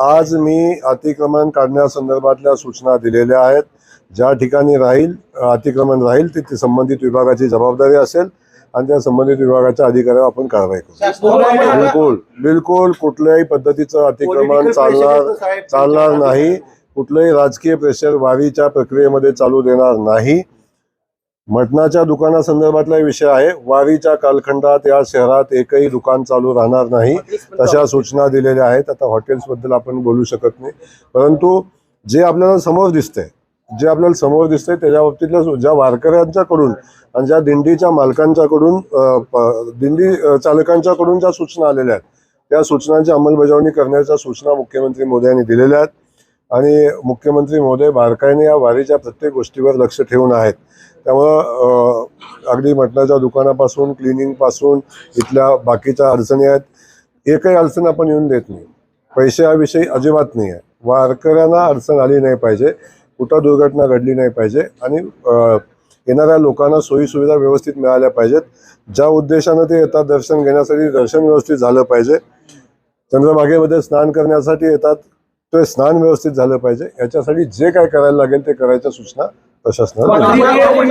आज मी अतिक्रमण काढण्यासंदर्भातल्या सूचना दिलेल्या आहेत. ज्या ठिकाणी राहील अतिक्रमण राहील तिथे संबंधित विभागाची जबाबदारी असेल आणि त्या संबंधित विभागाच्या अधिकाऱ्यावर आपण कारवाई करू. बिलकुल बिलकुल. कुठल्याही पद्धतीचं अतिक्रमण चालणार चालणार नाही. कुठलंही राजकीय प्रेशर वारीच्या प्रक्रियेमध्ये चालू देणार नाही. मटणाच्या दुकानासंदर्भातला विषय आहे. वारीच्या कालखंडात या शहरात एकही दुकान चालू राहणार नाही तशा सूचना दिलेल्या आहेत. आता हॉटेल्सबद्दल आपण बोलू शकत नाही. परंतु जे आपल्याला समोर दिसतंय जे आपल्याला समोर दिसतंय त्याच्या बाबतीतल्या ज्या वारकऱ्यांच्याकडून आणि ज्या दिंडीच्या मालकांच्याकडून दिंडी चालकांच्याकडून ज्या सूचना आलेल्या आहेत त्या सूचनांची अंमलबजावणी करण्याच्या सूचना मुख्यमंत्री मोदी यांनी दिलेल्या आहेत. आणि मुख्यमंत्री महोदय बारकाईने या वारीच्या प्रत्येक गोष्टीवर लक्ष ठेवून आहेत. त्यामुळं अगदी मटणाच्या दुकानापासून क्लिनिंगपासून इथल्या बाकीच्या अडचणी आहेत. एकही अडचण आपण येऊन देत नाही. पैसे हा विषय अजिबात नाही आहे. वारकऱ्यांना अडचण आली नाही पाहिजे. कुठं दुर्घटना घडली नाही पाहिजे. आणि येणाऱ्या लोकांना सोयीसुविधा व्यवस्थित मिळाल्या पाहिजेत. ज्या उद्देशानं ते येतात दर्शन घेण्यासाठी दर्शन व्यवस्थित झालं पाहिजे. चंद्रभागेमध्ये स्नान करण्यासाठी येतात. ते स्नान व्यवस्थित झालं पाहिजे. याच्यासाठी जे काय करायला लागेल ते करायच्या सूचना प्रशासनाला